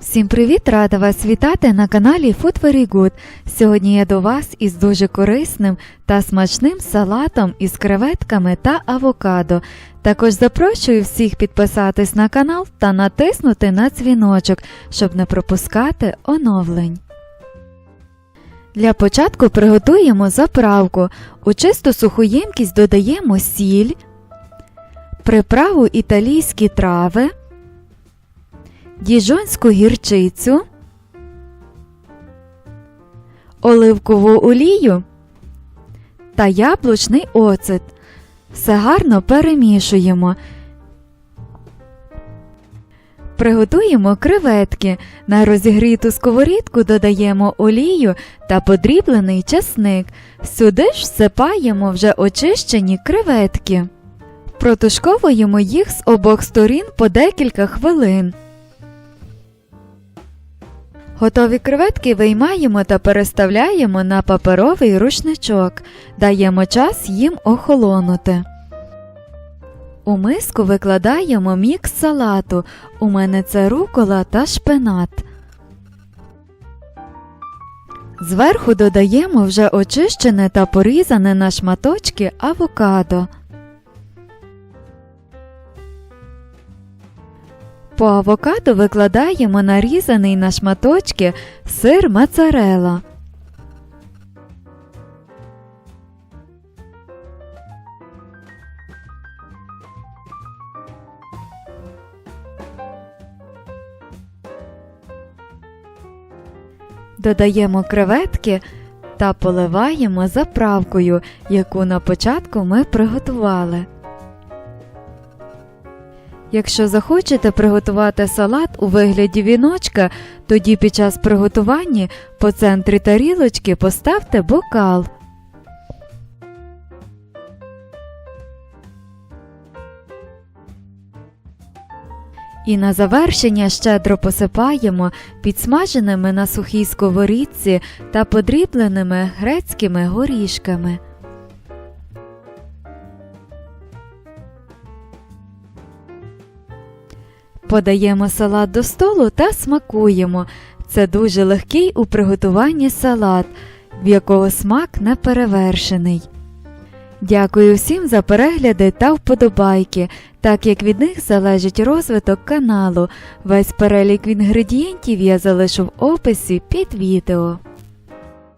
Всім привіт! Рада вас вітати на каналі Food Very Good. Сьогодні я до вас із дуже корисним та смачним салатом із креветками та авокадо. Також запрошую всіх підписатись на канал та натиснути на дзвіночок, щоб не пропускати оновлень. Для початку приготуємо заправку. У чисту суху ємкість додаємо сіль, приправу італійські трави діжонську гірчицю, оливкову олію та яблучний оцет. Все гарно перемішуємо. Приготуємо креветки. На розігріту сковорідку додаємо олію та подріблений часник. Сюди ж всипаємо вже очищені креветки. Протушковуємо їх з обох сторін по декілька хвилин. Готові креветки виймаємо та переставляємо на паперовий рушничок. Даємо час їм охолонути. У миску викладаємо мікс салату. У мене це рукола та шпинат. Зверху додаємо вже очищене та порізане на шматочки авокадо. По авокадо викладаємо нарізаний на шматочки сир моцарелла. Додаємо креветки та поливаємо заправкою, яку на початку ми приготували. Якщо захочете приготувати салат у вигляді віночка, тоді під час приготування по центрі тарілочки поставте бокал. І на завершення щедро посипаємо підсмаженими на сухій сковорідці та подрібленими грецькими горішками. Подаємо салат до столу та смакуємо. Це дуже легкий у приготуванні салат, в якого смак не перевершений. Дякую всім за перегляди та вподобайки, так як від них залежить розвиток каналу. Весь перелік інгредієнтів я залишу в описі під відео.